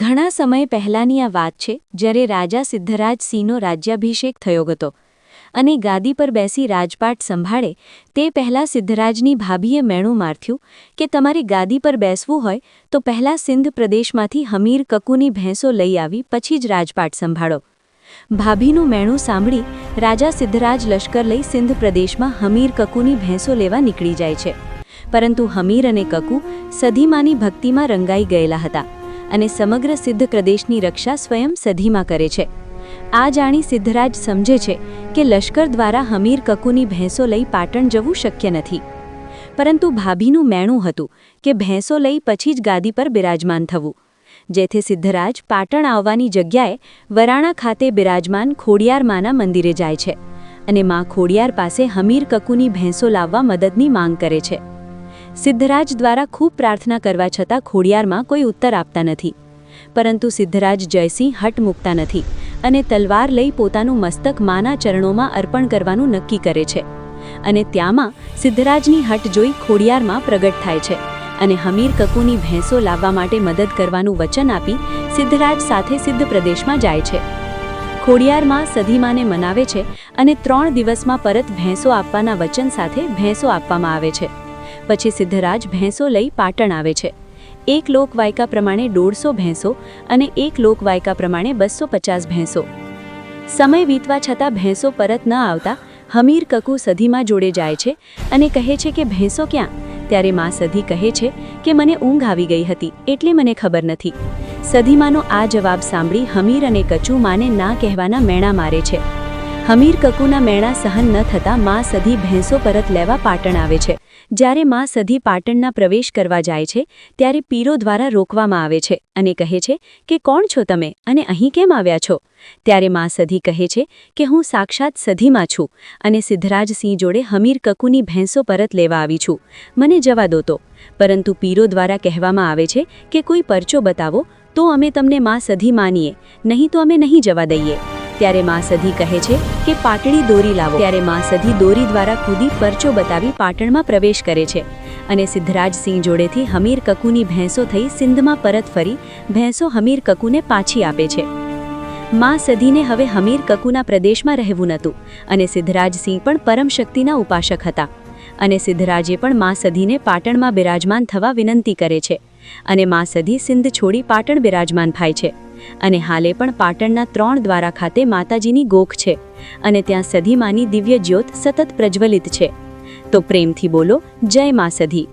ઘણા સમય પહેલાંની આ વાત છે, જ્યારે રાજા સિદ્ધરાજ સિંહનો રાજ્યાભિષેક થયો હતો અને ગાદી પર બેસી રાજપાટ સંભાળે, તે પહેલાં સિદ્ધરાજની ભાભીએ મેણું માર્થ્યું કે તમારે ગાદી પર બેસવું હોય, તો પહેલાં સિંધ પ્રદેશમાંથી હમીર કકુની ભેંસો લઈ આવી, પછી જ રાજપાટ સંભાળો. ભાભીનું મેણું સાંભળી રાજા સિદ્ધરાજ લશ્કર લઈ સિંધ પ્રદેશમાં હમીર કકુની ભેંસો લેવા નીકળી જાય છે. પરંતુ હમીર અને કકુ સધીમાની ભક્તિમાં રંગાઈ ગયેલા હતા. અને સમગ્ર સિદ્ધ પ્રદેશની રક્ષા સ્વયં સધીમાં કરે છે. આ જાણી સિદ્ધરાજ સમજે છે કે લશ્કર દ્વારા હમીર કકુની ભેંસો લઈ પાટણ જવું શક્ય નથી. પરંતુ ભાભીનું મેણું હતું કે ભેંસો લઈ પછી જ ગાદી પર બિરાજમાન થવું. જેથી સિદ્ધરાજ પાટણ આવવાની જગ્યાએ વરાણા ખાતે બિરાજમાન ખોડિયાર મંદિરે જાય છે અને મા ખોડિયાર પાસે હમીર કકુની ભેંસો લાવવા મદદની માંગ કરે છે. સિદ્ધરાજ દ્વારા ખૂબ પ્રાર્થના કરવા છતાં ખોડિયારમાં કોઈ ઉત્તર આપતા નથી. પરંતુ સિદ્ધરાજ જયસિંહ હટ મૂકતા નથી અને તલવાર લઈ પોતાનું મસ્તક માના ચરણોમાં અર્પણ કરવાનું નક્કી કરે છે. અને ત્યાંમાં સિદ્ધરાજની હટ જોઈ ખોડિયારમાં પ્રગટ થાય છે અને હમીર કકુની ભેંસો લાવવા માટે મદદ કરવાનું વચન આપી સિદ્ધરાજ સાથે સિદ્ધ પ્રદેશમાં જાય છે. ખોડિયારમાં સધીમાને મનાવે છે અને ત્રણ દિવસમાં પરત ભેંસો આપવાના વચન સાથે ભેંસો આપવામાં આવે છે. પછી સિદ્ધરાજ ભેંસો લઈ પાટણ આવે છે. એક લોકવાયકા પ્રમાણે દોઢસો ભેંસો અને એક લોકવાયકા પ્રમાણે બસો પચાસ ભેંસો. સમય વીતવા છતાં ભેંસો પરત ન આવતા હમીર કકુ સધીમાં જોડે જાય છે અને કહે છે કે, ભેંસો ક્યાં? ત્યારે મા સધી કહે છે કે, મને ઊંઘ આવી ગઈ હતી, એટલે મને ખબર નથી. સધીમાનો આ જવાબ સાંભળી હમીર અને કચુ માને ના કહેવાના મેણા મારે છે. હમીર કકુના મેણા સહન ન થતાં માં સધી ભેંસો પરત લેવા પાટણ આવે છે. જ્યારે માં સધી પાટણના પ્રવેશ કરવા જાય છે, ત્યારે પીરો દ્વારા રોકવામાં આવે છે અને કહે છે કે, કોણ છો તમે અને અહીં કેમ આવ્યા છો? ત્યારે માં સધી કહે છે કે, હું સાક્ષાત સધીમાં છું અને સિદ્ધરાજસિંહ જોડે હમીર કકુની ભેંસો પરત લેવા આવી છું. મને જવા દો તો. પરંતુ પીરો દ્વારા કહેવામાં આવે છે કે, કોઈ પરચો બતાવો તો અમે તમને માં સધી માનીએ, નહીં તો અમે નહીં જવા દઈએ. ત્યારે માં સધી કહે છે કે પાટડી દોરી લાવો. ત્યારે માં સધી દોરી દ્વારા કૂદી પરચો બતાવી પાટણમાં પ્રવેશ કરે છે અને સિદ્ધરાજસિંહ જોડેથી હમીર કકુની ભેંસો થઈ સિંધમાં પરત ફરી ભેંસો હમીર કકુને પાછી આપે છે. માં સધીને હવે હમીર કકુના પ્રદેશમાં રહેવું નહોતું અને સિદ્ધરાજસિંહ પણ પરમશક્તિના ઉપાસક હતા અને સિદ્ધરાજે પણ માં સધીને પાટણમાં બિરાજમાન થવા વિનંતી કરે છે અને માં સધી સિંધ છોડી પાટણ બિરાજમાન થાય છે. અને હાલે પણ પાટણના ત્રણ દ્વારા ખાતે માતાજીની ગોખ છે અને ત્યાં સધીમાની દિવ્ય જ્યોત સતત પ્રજ્વલિત છે. તો પ્રેમથી બોલો, જય મા સધી.